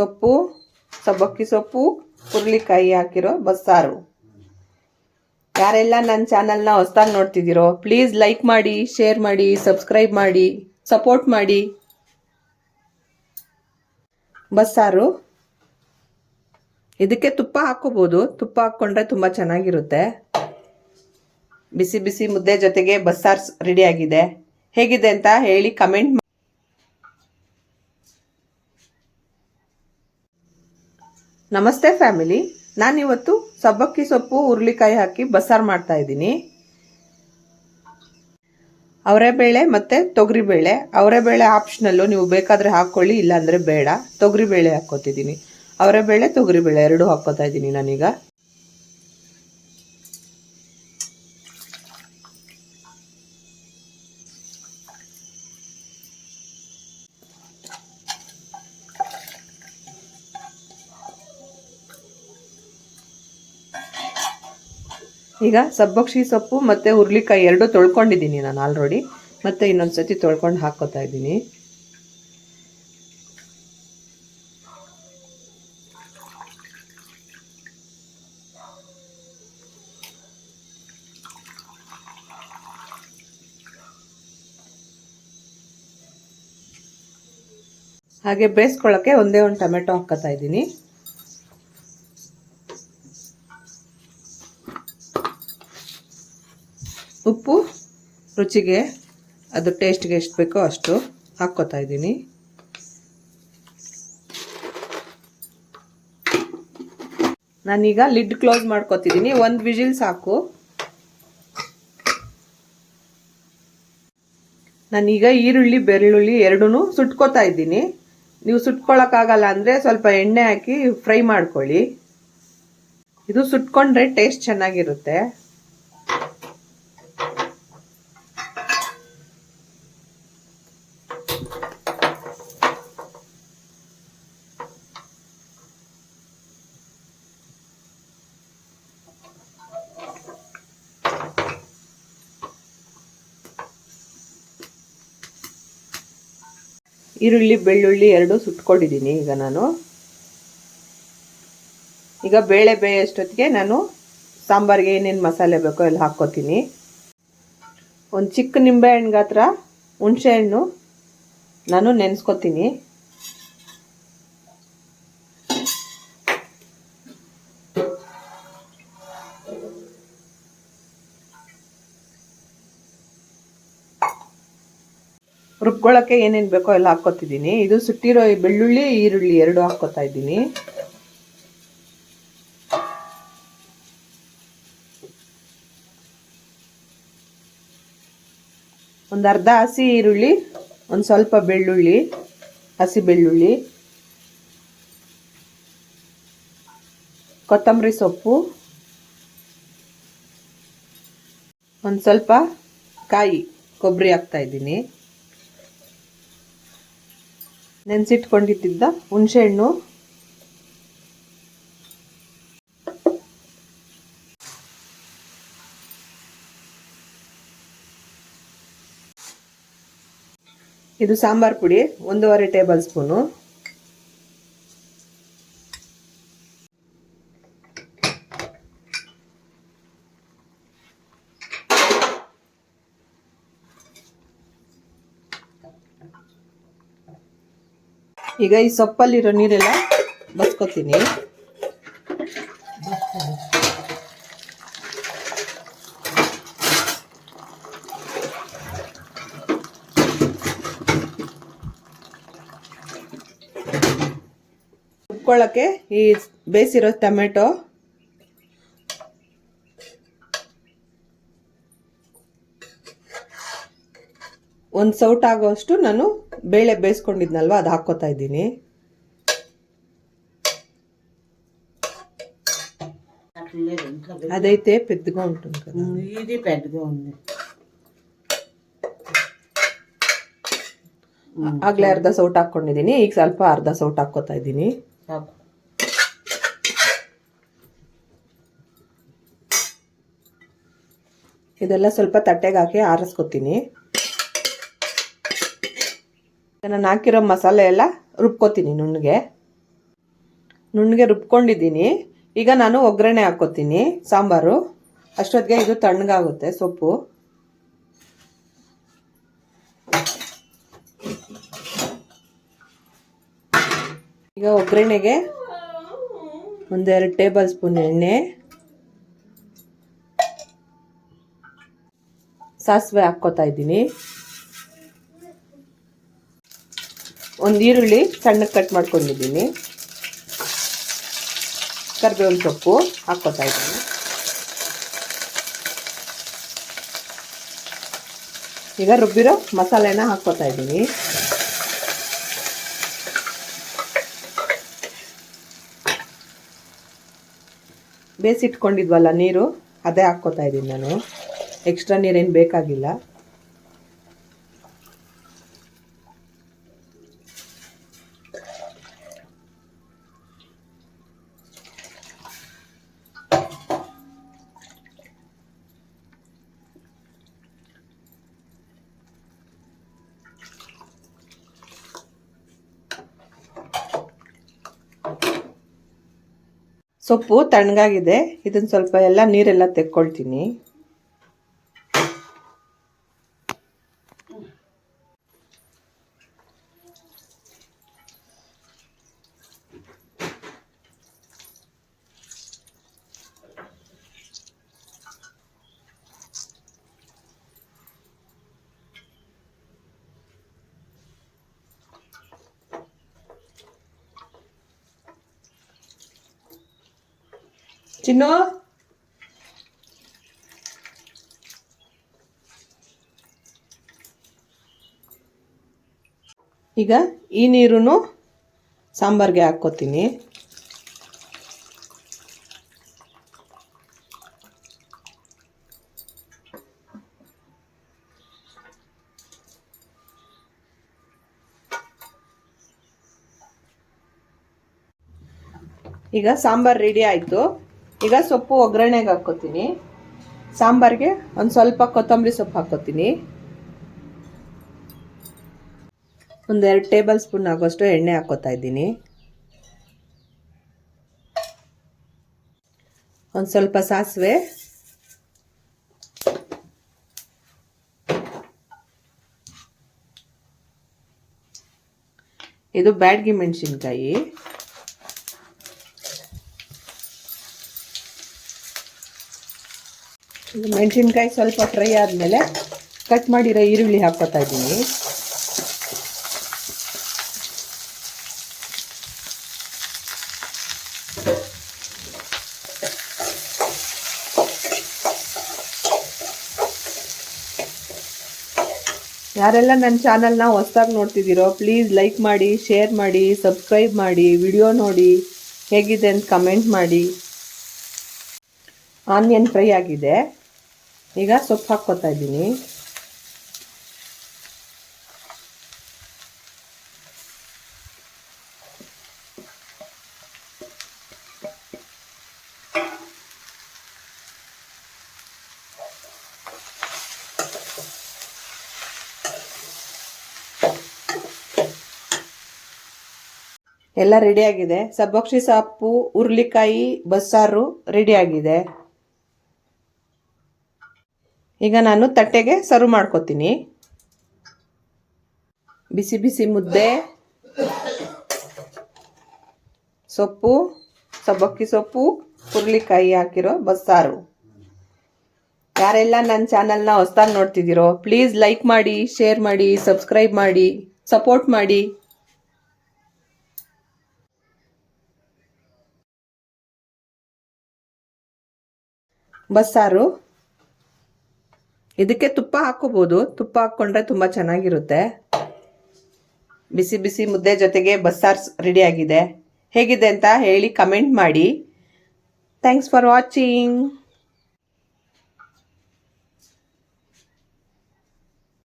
ಸೊಪ್ಪು, ಸಬ್ಬಕ್ಕಿ ಸೊಪ್ಪು, ಹುರುಳಿಕಾಯಿ ಹಾಕಿರೋ ಬಸ್ಸಾರು. ಯಾರೆಲ್ಲ ನನ್ನ ಚಾನಲ್ನ ಹೊಸ್ದಾಗಿ ನೋಡ್ತಿದ್ದೀರೋ ಪ್ಲೀಸ್ ಲೈಕ್ ಮಾಡಿ ಶೇರ್ ಮಾಡಿ ಸಬ್ಸ್ಕ್ರೈಬ್ ಮಾಡಿ ಸಪೋರ್ಟ್ ಮಾಡಿ. ಬಸ್ಸಾರು. ಇದಕ್ಕೆ ತುಪ್ಪ ಹಾಕೋಬೋದು. ತುಪ್ಪ ಹಾಕ್ಕೊಂಡ್ರೆ ತುಂಬ ಚೆನ್ನಾಗಿರುತ್ತೆ. ಬಿಸಿ ಬಿಸಿ ಮುದ್ದೆ ಜೊತೆಗೆ ಬಸ್ಸಾರು ರೆಡಿ ಆಗಿದೆ. ಹೇಗಿದೆ ಅಂತ ಹೇಳಿ ಕಮೆಂಟ್ ನಮಸ್ತೆ ಫ್ಯಾಮಿಲಿ. ನಾನಿವತ್ತು ಸಬ್ಬಕ್ಕಿ ಸೊಪ್ಪು, ಹುರುಳಿಕಾಯಿ ಹಾಕಿ ಬಸ್ಸಾರು ಮಾಡ್ತಾ ಇದ್ದೀನಿ. ಅವರೆಬೇಳೆ ಮತ್ತು ತೊಗರಿಬೇಳೆ. ಅವರೆಬೇಳೆ ಆಪ್ಷನಲ್ಲು ನೀವು ಬೇಕಾದರೆ ಹಾಕ್ಕೊಳ್ಳಿ, ಇಲ್ಲಾಂದರೆ ಬೇಡ. ತೊಗರಿಬೇಳೆ ಹಾಕ್ಕೋತಿದ್ದೀನಿ. ಅವರೆಬೇಳೆ, ತೊಗರಿಬೇಳೆ ಎರಡೂ ಹಾಕ್ಕೋತಾ ಇದ್ದೀನಿ ನಾನೀಗ. ಈಗ ಸಬ್ಬಕ್ಷಿ ಸೊಪ್ಪು ಮತ್ತು ಹುರ್ಲಿಕಾಯಿ ಎರಡು ತೊಳ್ಕೊಂಡಿದ್ದೀನಿ ನಾನು ಆಲ್ರೆಡಿ ಮತ್ತು ಇನ್ನೊಂದು ಸತಿ ತೊಳ್ಕೊಂಡು ಹಾಕೋತಾ ಇದ್ದೀನಿ. ಹಾಗೆ ಬೇಯಿಸ್ಕೊಳ್ಳೋಕ್ಕೆ ಒಂದೇ ಒಂದು ಟೊಮೆಟೊ ಹಾಕ್ಕೋತಾ ಇದ್ದೀನಿ. ಉಪ್ಪು, ರುಚಿಗೆ ಅದು ಟೇಸ್ಟ್ಗೆ ಎಷ್ಟು ಬೇಕೋ ಅಷ್ಟು ಹಾಕ್ಕೋತಾ ಇದ್ದೀನಿ. ನಾನೀಗ ಲಿಡ್ ಕ್ಲೋಸ್ ಮಾಡ್ಕೊತಿದ್ದೀನಿ, ಒಂದು ವಿಜಿಲ್ ಸಾಕು. ನಾನೀಗ ಈರುಳ್ಳಿ, ಬೆಳ್ಳುಳ್ಳಿ ಎರಡೂ ಸುಟ್ಕೋತಾ ಇದ್ದೀನಿ. ನೀವು ಸುಟ್ಕೊಳಕ್ಕಾಗಲ್ಲ ಅಂದರೆ ಸ್ವಲ್ಪ ಎಣ್ಣೆ ಹಾಕಿ ಫ್ರೈ ಮಾಡ್ಕೊಳ್ಳಿ. ಇದು ಸುಟ್ಕೊಂಡ್ರೆ ಟೇಸ್ಟ್ ಚೆನ್ನಾಗಿರುತ್ತೆ. ಈರುಳ್ಳಿ, ಬೆಳ್ಳುಳ್ಳಿ ಎರಡು ಸುಟ್ಕೊಂಡಿದ್ದೀನಿ ಈಗ ನಾನು. ಈಗ ಬೇಳೆ ಬೇಯೋಷ್ಟೊತ್ತಿಗೆ ನಾನು ಸಾಂಬಾರಿಗೆ ಏನೇನು ಮಸಾಲೆ ಬೇಕೋ ಎಲ್ಲ ಹಾಕ್ಕೋತೀನಿ. ಒಂದು ಚಿಕ್ಕ ನಿಂಬೆಹಣ್ಣು ಗಾತ್ರ ಹುಣಸೆಹಣ್ಣು ನಾನು ನೆನೆಸ್ಕೊತೀನಿ. ರುಬ್ಕೊಳ್ಳೋಕ್ಕೆ ಏನೇನು ಬೇಕೋ ಎಲ್ಲ ಹಾಕ್ಕೊತಿದ್ದೀನಿ. ಇದು ಸುಟ್ಟಿರೋ ಬೆಳ್ಳುಳ್ಳಿ, ಈರುಳ್ಳಿ ಎರಡು ಹಾಕ್ಕೋತಾ ಇದ್ದೀನಿ. ಒಂದು ಅರ್ಧ ಹಸಿ ಈರುಳ್ಳಿ, ಒಂದು ಸ್ವಲ್ಪ ಬೆಳ್ಳುಳ್ಳಿ, ಹಸಿ ಬೆಳ್ಳುಳ್ಳಿ, ಕೊತ್ತಂಬರಿ ಸೊಪ್ಪು, ಒಂದು ಸ್ವಲ್ಪ ಕಾಯಿ, ಕೊಬ್ಬರಿ ಹಾಕ್ತಾ ಇದ್ದೀನಿ. ನೆನೆಸಿಟ್ಕೊಂಡಿದ್ದ ಹುಣಸೆಹಣ್ಣು. ಇದು ಸಾಂಬಾರ್ ಪುಡಿ ಒಂದೂವರೆ ಟೇಬಲ್ ಸ್ಪೂನು. ಈಗ ಈ ಸೊಪ್ಪಲ್ಲಿರೋ ನೀರೆಲ್ಲ ಬಸ್ಕೋತೀನಿ. ಉಪ್ಕೊಳ್ಳೋಕ್ಕೆ ಈ ಬೇಯಿಸಿರೋ ಟೊಮೆಟೊ ಒಂದು ಸೌಟ್ ಆಗೋಷ್ಟು ನಾನು ಬೇಳೆ ಬೇಯಿಸ್ಕೊಂಡಿದ್ನಲ್ವ ಅದು ಹಾಕ್ಕೋತಾ ಇದ್ದೀನಿ అదైతే పెద్దగా ఉంటుంది కదా ఇది పెద్దగా ఉంది ಆಗ್ಲೇ ಅರ್ಧ ಸೌಟ್ ಹಾಕೊಂಡಿದ್ದೀನಿ ಈಗ ಸ್ವಲ್ಪ ಅರ್ಧ ಸೌಟ್ ಹಾಕ್ಕೋತಾ ಇದ್ದೀನಿ చాలు. ಇದೆಲ್ಲ ಸ್ವಲ್ಪ ತಟ್ಟೆಗೆ ಹಾಕಿ ಆರಿಸ್ಕೊತೀನಿ ನಾನು ಹಾಕಿರೋ ಮಸಾಲೆ ಎಲ್ಲ ರುಬ್ಕೋತೀನಿ ನುಣ್ಣಗೆ. ನುಣ್ಣಗೆ ರುಬ್ಕೊಂಡಿದ್ದೀನಿ. ಈಗ ನಾನು ಒಗ್ಗರಣೆ ಹಾಕ್ಕೋತೀನಿ, ಸಾಂಬಾರು. ಅಷ್ಟೊತ್ತಿಗೆ ಇದು ತಣ್ಣಗಾಗುತ್ತೆ, ಸೊಪ್ಪು. ಈಗ ಒಗ್ಗರಣೆಗೆ ಒಂದೆರಡು ಟೇಬಲ್ ಸ್ಪೂನ್ ಎಣ್ಣೆ. ಸಾಸಿವೆ ಹಾಕ್ಕೋತಾ ಇದ್ದೀನಿ. ಒಂದು ಈರುಳ್ಳಿ ಸಣ್ಣಗೆ ಕಟ್ ಮಾಡ್ಕೊಂಡಿದ್ದೀನಿ. ಕರಿಬೇವಿನ ಸೊಪ್ಪು ಹಾಕ್ಕೋತಾ ಇದ್ದೀನಿ. ಈಗ ರುಬ್ಬಿರೋ ಮಸಾಲೆನ ಹಾಕ್ಕೋತಾ ಇದ್ದೀನಿ. ಬೇಯಿಸಿಟ್ಕೊಂಡಿದ್ವಲ್ಲ ನೀರು, ಅದೇ ಹಾಕ್ಕೋತಾ ಇದ್ದೀನಿ ನಾನು. ಎಕ್ಸ್ಟ್ರಾ ನೀರೇನು ಬೇಕಾಗಿಲ್ಲ. ಸೊಪ್ಪು ತಣ್ಣಗಾಗಿದೆ. ಇದನ್ನು ಸ್ವಲ್ಪ ಎಲ್ಲ ನೀರೆಲ್ಲ ತೆಕ್ಕೊಳ್ತೀನಿ. ಚಿನ್ನು ಈಗ ಈ ನೀರು ಸಾಂಬಾರ್ಗೆ ಹಾಕ್ಕೋತೀನಿ. ಈಗ ಸಾಂಬಾರ್ ರೆಡಿ ಆಯಿತು. ಈಗ ಸೊಪ್ಪು ಒಗ್ಗರಣೆಗೆ ಹಾಕ್ಕೋತೀನಿ. ಸಾಂಬಾರ್ಗೆ ಒಂದು ಸ್ವಲ್ಪ ಕೊತ್ತಂಬರಿ ಸೊಪ್ಪು ಹಾಕ್ಕೋತೀನಿ. ಒಂದೆರಡು ಟೇಬಲ್ ಸ್ಪೂನ್ ಆಗೋಷ್ಟು ಎಣ್ಣೆ ಹಾಕ್ಕೋತಾ ಇದ್ದೀನಿ. ಒಂದು ಸ್ವಲ್ಪ ಸಾಸಿವೆ. ಇದು ಬ್ಯಾಡ್ಗಿ ಮೆಣಸಿನ್ಕಾಯಿ. ಮೆಣಸಿನ್ಕಾಯಿ ಸ್ವಲ್ಪ ಫ್ರೈ ಆದಮೇಲೆ ಕಟ್ ಮಾಡಿರೋ ಈರುಳ್ಳಿ ಹಾಕ್ಕೋತಾ ಇದ್ದೀನಿ. ಯಾರೆಲ್ಲ ನನ್ನ ಚಾನಲ್ನ ಹೊಸ್ದಾಗಿ ನೋಡ್ತಿದ್ದೀರೋ ಪ್ಲೀಸ್ ಲೈಕ್ ಮಾಡಿ ಶೇರ್ ಮಾಡಿ ಸಬ್ಸ್ಕ್ರೈಬ್ ಮಾಡಿ ವಿಡಿಯೋ ನೋಡಿ ಹೇಗಿದೆ ಅಂತ ಕಮೆಂಟ್ ಮಾಡಿ. ಆನಿಯನ್ ಫ್ರೈ ಆಗಿದೆ. ಈಗ ಸೊಪ್ಪು ಹಾಕ್ಕೊತಾ ಇದ್ದೀನಿ. ಎಲ್ಲ ರೆಡಿಯಾಗಿದೆ ಸಬ್ಬಕ್ಷಿ ಸೊಪ್ಪು ಹುರ್ಲಿಕಾಯಿ ಬಸ್ಸಾರು ರೆಡಿಯಾಗಿದೆ ಈಗ ನಾನು ತಟ್ಟೆಗೆ ಸರ್ವ್ ಮಾಡ್ಕೋತೀನಿ. ಬಿಸಿ ಬಿಸಿ ಮುದ್ದೆ, ಸೊಪ್ಪು, ಸಬ್ಬಕ್ಕಿ ಸೊಪ್ಪು ಹುರ್ಲಿಕಾಯಿ ಹಾಕಿರೋ ಬಸ್ಸಾರು. ಯಾರೆಲ್ಲ ನನ್ನ ಚಾನಲ್ನ ಹೊಸ್ದಾಗಿ ನೋಡ್ತಿದ್ದೀರೋ ಪ್ಲೀಸ್ ಲೈಕ್ ಮಾಡಿ ಶೇರ್ ಮಾಡಿ ಸಬ್ಸ್ಕ್ರೈಬ್ ಮಾಡಿ ಸಪೋರ್ಟ್ ಮಾಡಿ. ಬಸ್ಸಾರು. ಇದಕ್ಕೆ ತುಪ್ಪ ಹಾಕೋಬೋದು. ತುಪ್ಪ ಹಾಕ್ಕೊಂಡ್ರೆ ತುಂಬ ಚೆನ್ನಾಗಿರುತ್ತೆ. ಬಿಸಿ ಬಿಸಿ ಮುದ್ದೆ ಜೊತೆಗೆ ಬಸ್ಸಾರು ರೆಡಿಯಾಗಿದೆ ಹೇಗಿದೆ ಅಂತ ಹೇಳಿ ಕಮೆಂಟ್ ಮಾಡಿ. Thanks for watching